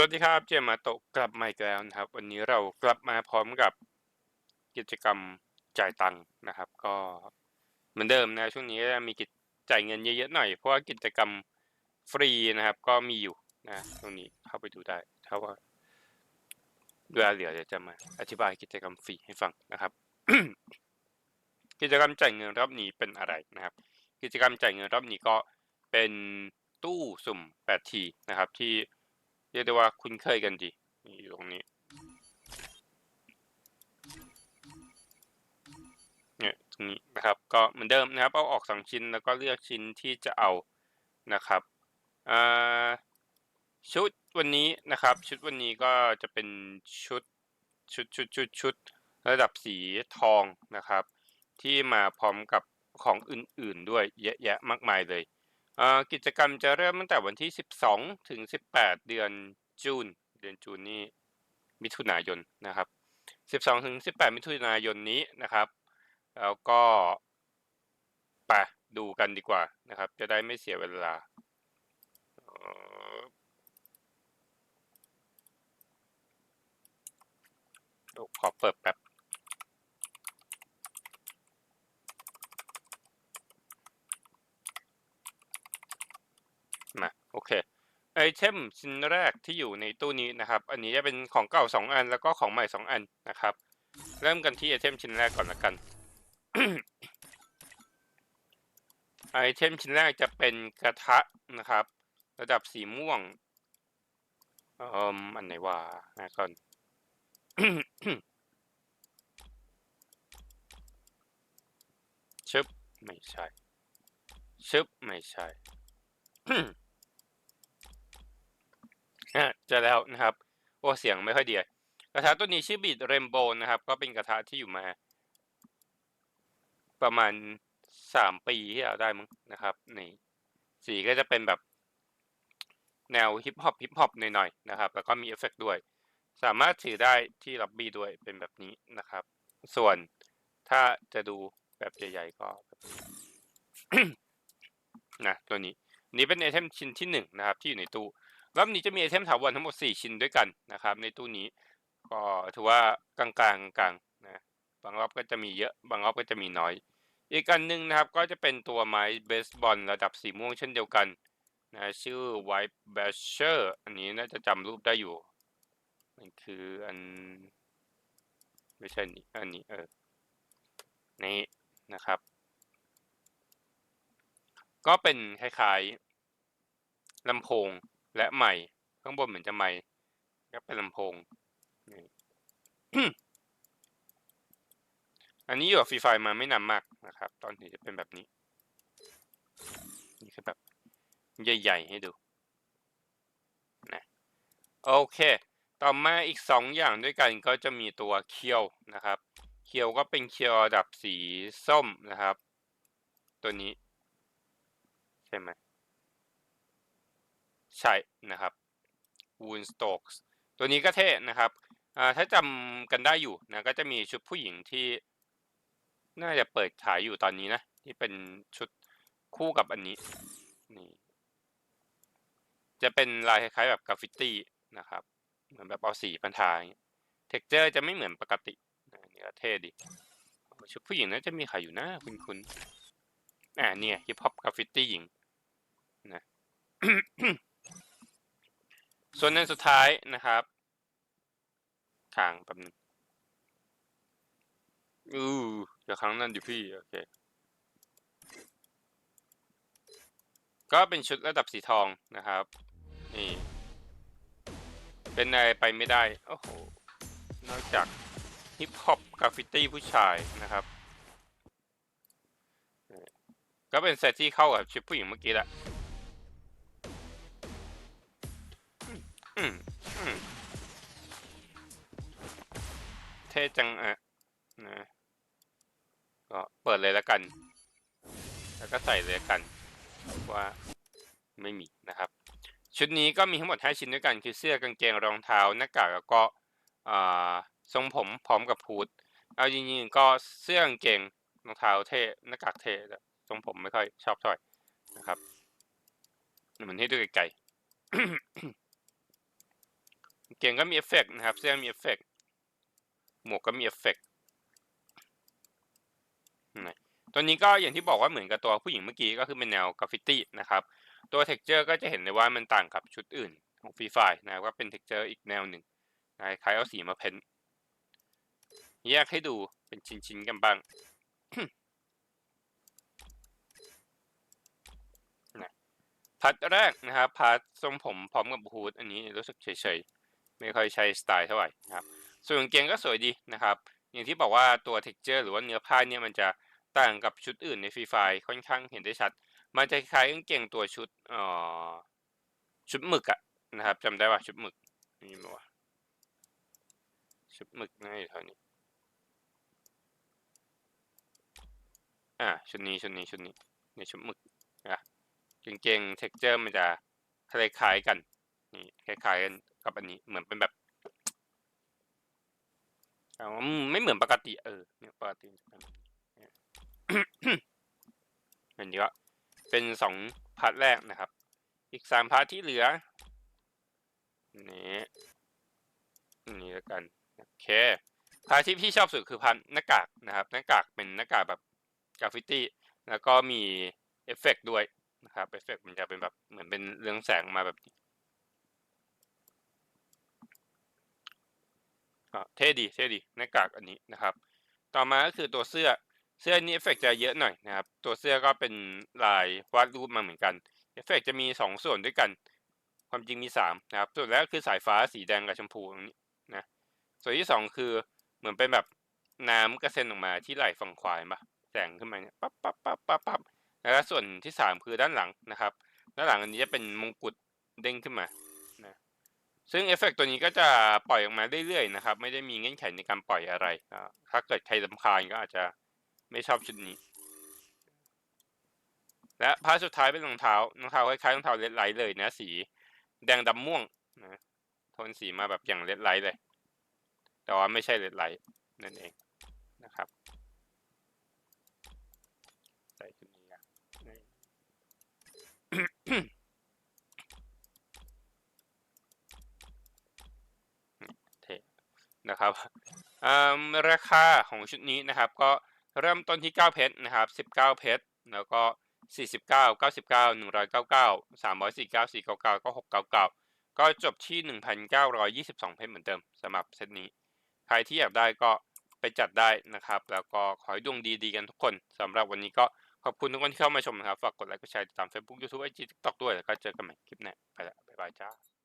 สวัสดีครับ เจมมาโตกลับมาอีกแล้วนะครับ วันนี้เรากลับมาพร้อมกับกิจกรรมจ่ายตังค์นะครับ ก็เหมือนเดิมนะช่วงนี้มีกิจจ่ายเงินเยอะๆหน่อย เพราะว่ากิจกรรมฟรีนะครับ ก็มีอยู่นะตรงนี้เข้าไปดูได้ถ้าว่าเวลาเหลือเดี๋ยวจะมาอธิบายกิจกรรมฟรีให้ฟังนะครับ กิจกรรมจ่ายเงินรอบนี้เป็นอะไรนะครับ กิจกรรมจ่ายเงินรอบนี้ก็เป็นตู้สุ่ม8ทีนะครับที่ รียกได้ว่าคุ้นเคยกันดีนี่อยู่ตรงนี้เนี่ยตรงนี้นะครับ ก็เหมือนเดิมนะครับเอาออกสองชิ้นแล้วก็เลือกชิ้นที่จะเอานะครับชุดวันนี้นะครับ ชุดวันนี้ก็จะเป็นชุดชุดชุดชุดชุดระดับสีทองนะครับ ที่มาพร้อมกับของอื่นๆด้วยเยอะแยะมากมายเลย อ่ากิจกรรมจะเริ่มตั้งแต่วันที่ 12 ถึง 18 เดือนจูน เดือนจูนนี้มิถุนายนนะครับ 12 ถึง 18 มิถุนายนนี้นะครับ แล้วก็ไปดูกันดีกว่านะครับ จะได้ไม่เสียเวลาขอเปิดแป๊บ มาโอเค ไอเทมชิ้นแรกที่อยู่ในตู้นี้นะครับ อันนี้จะเป็นของเก่า2อันแล้วก็ของใหม่2อันนะครับ เริ่มกันที่ไอเทมชิ้นแรกก่อนละกัน ไอเทมชิ้นแรกจะเป็นกระทะนะครับ ระดับสีม่วงเอ่มอันไหนว่านะก่อนชึบไม่ใช่ชึบไม่ใช่ เจอแล้วนะครับโอ้เสียงไม่ค่อยดีกระทะตัวนี้ชื่อบีดเรมโบนะครับ ก็เป็นกระทะที่อยู่มา ประมาณสามปีที่เราได้มั้งนะครับนี่สีก็จะเป็นแบบแนวฮิปฮอปฮิปฮอปหน่อยๆนะครับ แล้วก็มีเอฟเฟกต์ด้วย สามารถถือได้ที่ล็อบบี้ด้วยเป็นแบบนี้นะครับ ส่วนถ้าจะดูแบบใหญ่ๆก็แบบนี้นะตัวนี้ นี่เป็นไอเทมชิ้นที่หนึ่งนะครับ ที่อยู่ในตู้ รอบนี้จะมีไอเทมถาวรทั้งหมด 4 ชิ้นด้วยกันนะครับ ในตู้นี้ก็ถือว่ากลางๆกลางๆนะบางรอบก็จะมีเยอะ บางรอบก็จะมีน้อย อีกอันหนึ่งนะครับ ก็จะเป็นตัวไม้เบสบอลระดับสีม่วงเช่นเดียวกันนะชื่อ White Basher อันนี้น่าจะจำรูปได้อยู่ มันคืออัน ไม่ใช่นี่อันนี้เออ นี่นะครับ ก็เป็นคล้ายๆลำโพง และใหม่ข้างบนเหมือนจะใหม่ก็เป็นลำโพงอันนี้อยู่กับฟรีไฟมาไม่นานมากนะครับ ตอนนี้จะเป็นแบบนี้ นี่คือแบบ ใหญ่ ๆ ให้ดูนะโอเค ต่อมาอีกสองอย่างด้วยกันก็จะมีตัวเคียวนะครับ เคียวก็เป็นเคียวระดับสีส้มนะครับ ตัวนี้ ใช่ไหม ใช่นะครับ Woon Stokes ตัวนี้ก็เท่นะครับถ้าจำกันได้อยู่นะก็จะมีชุดผู้หญิงที่น่าจะเปิดขายอยู่ตอนนี้นะที่เป็นชุดคู่กับอันนี้นี่จะเป็นลายคล้ายๆแบบกราฟฟิตี้นะครับ เหมือนแบบเอาสีพันทายเท็กเจอร์จะไม่เหมือนปกตินะนี่ก็เท่ดีชุดผู้หญิงน่าจะมีขายอยู่นะคุณคุณอ่าเนี่ยฮิปฮอปกราฟฟิตี้หญิงนะ ส่วนในสุดท้ายนะครับทางแป๊บนึงอืออย่าครั้งนั้นดิพี่ โอเค ก็เป็นชุดระดับสีทองนะครับ นี่ เป็นอะไรไปไม่ได้ โอ้โห นอกจากฮิปฮอปกราฟิตี้ผู้ชายนะครับ ก็เป็นเซตที่เข้ากับชุดผู้หญิงเมื่อกี้แหละ เท่จังอะนะก็เปิดเลยแล้วกัน แล้วก็ใส่เลยละกัน ว่าไม่มีนะครับ ชุดนี้ก็มีทั้งหมด 5 ชิ้นด้วยกัน คือเสื้อกางเกงรองเท้าหน้ากากแล้วก็ทรงผมพร้อมกับพูดเอาจริงๆก็เสื้อกางเกงรองเท้าเท่หน้ากากเท่ทรงผมไม่ค่อยชอบเท่าไหร่นะครับเหมือนให้ดูไกลๆ เกงก็มีเอฟเฟกต์นะครับ เสื้อมีเอฟเฟกต์หมวกก็มีเอฟเฟกต์นะตัวนี้ก็อย่างที่บอกว่าเหมือนกับตัวผู้หญิงเมื่อกี้ก็คือเป็นแนวกราฟฟิตี้นะครับ ตัวเท็กเจอร์ก็จะเห็นได้ว่ามันต่างกับชุดอื่นของฟรีไฟนะครับก็เป็นเท็กเจอร์อีกแนวหนึ่งนะคล้ายเอาสีมาเพ้นท์แยกให้ดูเป็นชิ้นๆกันบ้างนะพาร์ทแรกนะครับพาร์ททรงผมพร้อมกับฮูดอันนี้รู้สึกเฉยๆ ไม่ค่อยใช้สไตล์เท่าไหร่นะครับ ส่วนกางเกงก็สวยดีนะครับ อย่างที่บอกว่าตัวเท็กเจอร์หรือว่าเนื้อผ้าเนี่ยมันจะต่างกับชุดอื่นในฟรีไฟค่อนข้างเห็นได้ชัด มันจะคล้ายกางเกงตัวชุดเอ่อชุดหมึกอะนะครับจำได้ว่าชุดหมึกนี่มั้วะชุดหมึกน่าจะเท่านี้อ่าชุดนี้ชุดนี้ชุดนี้ในชุดหมึกนะกางเกงเท็กเจอร์มันจะคล้ายๆกันนี่คล้ายๆกัน กับอันนี้เหมือนเป็นแบบอ่าอืมไม่เหมือนปกติ เออเนี่ยปกติจะเป็นแบบนี้เนี่ยอันนี้ก็เป็นสองพาร์ทแรกนะครับ อีกสามพาร์ทที่เหลือนี่นี่แล้วกันโอเคพาร์ทที่พี่ชอบสุดคือพาร์ทหน้ากากนะครับ หน้ากากเป็นหน้ากากแบบกราฟฟิตี้แล้วก็มีเอฟเฟกต์ด้วยนะครับเอฟเฟกต์มันจะเป็นแบบเหมือนเป็นเรืองแสงมาแบบ อ่าเท่ดีเท่ดีหน้ากากอันนี้นะครับ ต่อมาก็คือตัวเสื้อเสื้อนี้เอฟเฟกต์จะเยอะหน่อยนะครับ ตัวเสื้อก็เป็นลายวาดรูปมาเหมือนกันเอฟเฟกต์จะมีสองส่วนด้วยกัน ความจริงมีสามนะครับ ส่วนแรกคือสายฟ้าสีแดงกับชมพูตรงนี้นะส่วนที่สองคือเหมือนเป็นแบบน้ำกระเซ็นออกมาที่ไหล่ฝั่งขวาปะแสงขึ้นมาเนี่ยปั๊บปั๊บปั๊บปั๊บปั๊บแล้วส่วนที่สามคือด้านหลังนะครับ ด้านหลังอันนี้จะเป็นมงกุฎเด้งขึ้นมา ซึ่งเอฟเฟกต์ตัวนี้ก็จะปล่อยออกมาเรื่อยๆนะครับ ไม่ได้มีเงื่อนไขในการปล่อยอะไร ถ้าเกิดใครลำคาญก็อาจจะไม่ชอบชุดนี้ และพาสุดท้ายเป็นรองเท้ารองเท้าคล้ายๆรองเท้าเลดไลท์เลยนะสีแดงดำม่วงนะโทนสีมาแบบอย่างเลดไลท์เลย แต่ว่าไม่ใช่เลดไลท์นั่นเองนะครับใส่ชุดนี้อะนี่ เท่ นะครับอืมราคาของชุดนี้นะครับก็เริ่มต้นที่ 9 เพชรนะครับ 19 เพชรแล้วก็ 49 99 199 349 499ก็699 ก็จบที่ 1,922 เพชรเหมือนเดิมสำหรับเซตนี้ ใครที่อยากได้ก็ไปจัดได้นะครับ แล้วก็ขอให้ดวงดีๆกันทุกคนสำหรับวันนี้ก็ขอบคุณทุกคนที่เข้ามาชมนะครับ ฝากกดไลค์กดแชร์ติดตาม Facebook YouTube IG TikTok ด้วย แล้วก็เจอกันใหม่คลิปหน้าไปละบ๊ายบายจ้า